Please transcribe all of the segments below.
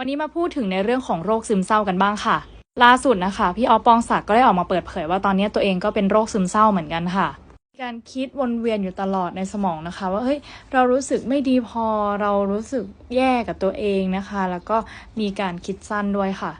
วันนี้มาพูดถึงในเรื่องของโรคซึมเศร้ากันบ้างค่ะ ล่าสุดนะคะ พี่ออปองศักดิ์ก็ได้ออกมาเปิดเผยว่าตอนนี้ตัวเองก็เป็นโรคซึมเศร้าเหมือนกันค่ะ การคิดวนเวียนอยู่ตลอดในสมองนะคะ ว่าเฮ้ยเรารู้สึกไม่ดีพอเรารู้สึกแย่กับตัวเองนะคะ แล้วก็มีการคิดสั้นด้วยค่ะ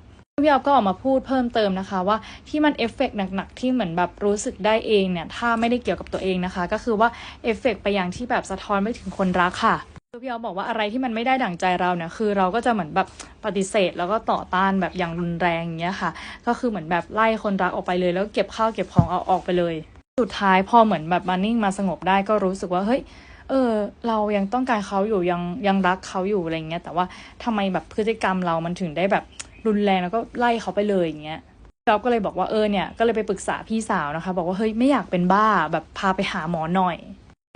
พี่ออฟก็ออกมาพูดเพิ่มเติมนะคะว่าที่มันเอฟเฟกต์หนักๆ ที่เหมือนแบบรู้สึกได้เองเนี่ย ถ้าไม่ได้เกี่ยวกับตัวเองนะคะ ก็คือว่าเอฟเฟกต์ไปอยังที่แบบสะท้อนไปถึงคนรักค่ะ คือพี่ออฟบอกว่าอะไรที่มันไม่ได้ดั่งใจเราเนี่ยคือเราก็จะเหมือนแบบปฏิเสธแล้วก็ต่อต้านแบบอย่างรุนแรงอย่างเงี้ยค่ะ ก็คือเหมือนแบบไล่คนรักออกไปเลย แล้วเก็บข้าวเก็บของเอาออกไปเลย สุดท้ายพอเหมือนแบบมานิ่งมาสงบได้ก็รู้สึกว่าเฮ้ยเออเรายังต้องการเขาอยู่ยังยังรักเขาอยู่อะไรเงี้ยแต่ว่าทำไมแบบพฤติกรรมเรามันถึงได้แบบรุนแรงแล้วก็ไล่เขาไปเลยอย่างเงี้ยเราก็เลยบอกว่าเออเนี่ยก็เลยไปปรึกษาพี่สาวนะคะ บอกว่าเฮ้ยไม่อยากเป็นบ้าแบบพาไปหาหมอหน่อย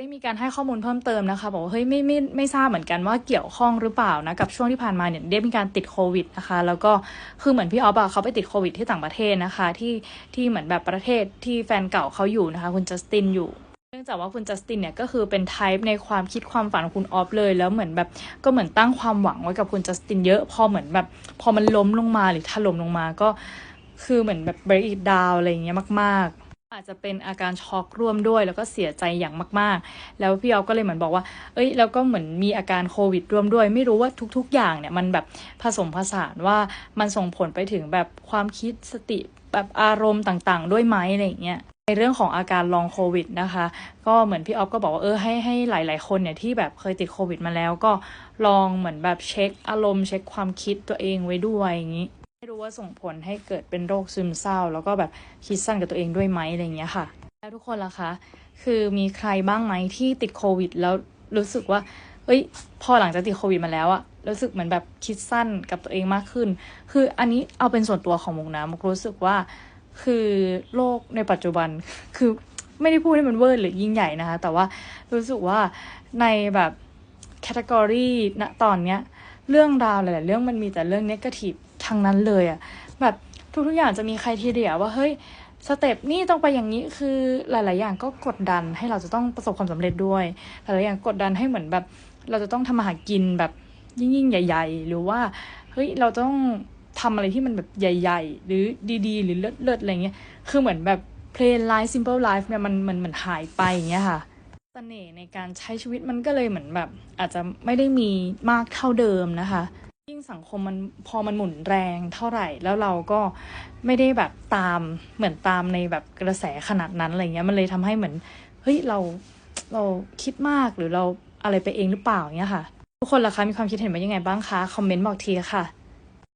ได้มีการให้ข้อมูลเพิ่มเติมนะคะ บอกว่าเฮ้ยไม่ไม่ไม่ทราบเหมือนกันว่าเกี่ยวข้องหรือเปล่านะกับช่วงที่ผ่านมาเนี่ยได้มีการติดโควิดนะคะ แล้วก็คือเหมือนพี่ออฟอะเขาไปติดโควิดที่ต่างประเทศนะคะ ที่ที่เหมือนแบบประเทศที่แฟนเก่าเขาอยู่นะคะ คุณจัสตินอยู่เนื่องจากว่าคุณจัสตินเนี่ยก็คือเป็นไทป์ในความคิดความฝันของคุณออฟเลยแล้วเหมือนแบบก็เหมือนตั้งความหวังไว้กับคุณจัสตินเยอะพอเหมือนแบบ พอมันล้มลงมาหรือถล่มลงมาก็คือเหมือนแบบ break it down อะไรอย่างเงี้ยมาก ๆ อาจจะเป็นอาการช็อกร่วมด้วย แล้วก็เสียใจอย่างมาก ๆ แล้วพี่ออฟก็เลยเหมือนบอกว่า เอ้ยแล้วก็เหมือนมีอาการโควิดร่วมด้วย ไม่รู้ว่าทุก ๆ อย่างเนี่ยมันแบบผสมผสานว่ามันส่งผลไปถึงแบบความคิดสติแบบอารมณ์ต่างๆ ด้วยไหมอะไรอย่างเงี้ยในเรื่องของอาการลองโควิดนะคะ ก็เหมือนพี่ออฟก็บอกว่าเออให้ให้หลาย ๆ คนเนี่ยที่แบบเคยติดโควิดมาแล้วก็ลองเหมือนแบบเช็คอารมณ์เช็คความคิดตัวเองไว้ด้วยอย่างนี้ ว่าส่งผลให้เกิดเป็นโรคซึมเศร้า แล้วก็แบบคิดสั้นกับตัวเองด้วยไหมอะไรอย่างเงี้ยค่ะ แล้วทุกคนล่ะคะ คือมีใครบ้างไหมที่ติดโควิด แล้วรู้สึกว่าเอ้ย พอหลังจากติดโควิดมาแล้วอะรู้สึกเหมือนแบบคิดสั้นกับตัวเองมากขึ้น คืออันนี้เอาเป็นส่วนตัวของมุกนะมุกรู้สึกว่าคือโลกในปัจจุบันคือไม่ได้พูดให้มันเวอร์หรือยิ่งใหญ่นะคะ แต่ว่ารู้สึกว่าในแบบแคตตากรีณตอนเนี้ยเรื่องราวหลายๆเรื่องมันมีแต่เรื่องเนกาทีฟ ทั้งนั้นเลยอะแบบทุกๆอย่างจะมีใครทีเดียว่าเฮ้ยสเต็ปนี่ต้องไปอย่างนี้คือหลาย ๆ อย่างก็กดดันให้เราจะต้องประสบความสำเร็จด้วยหลายๆอย่างกดดันให้เหมือนแบบ เราจะต้องทำมาหากินแบบยิ่ง ๆ ใหญ่ ๆ หรือว่าเฮ้ยเราต้องทำอะไรที่มันแบบใหญ่ ๆ หรือดีๆ หรือเลิศๆอะไรเงี้ยคือเหมือนแบบ plain life simple life เนี่ยมันมันมันหายไปอย่างเงี้ยค่ะเสน่ห์ในการใช้ชีวิตมันก็เลยเหมือนแบบ อาจจะไม่ได้มีมากเท่าเดิมนะคะ ยิ่งสังคมมันพอมันหมุนแรงเท่าไหร่ แล้วเราก็ไม่ได้แบบตามเหมือนตามในแบบกระแสขนาดนั้นอะไรเงี้ยมันเลยทำให้เหมือนเฮ้ยเราเราคิดมากหรือเราอะไรไปเองหรือเปล่าเงี้ยค่ะ ทุกคนล่ะคะมีความคิดเห็นว่ายังไงบ้างคะ คอมเมนต์บอกทีค่ะ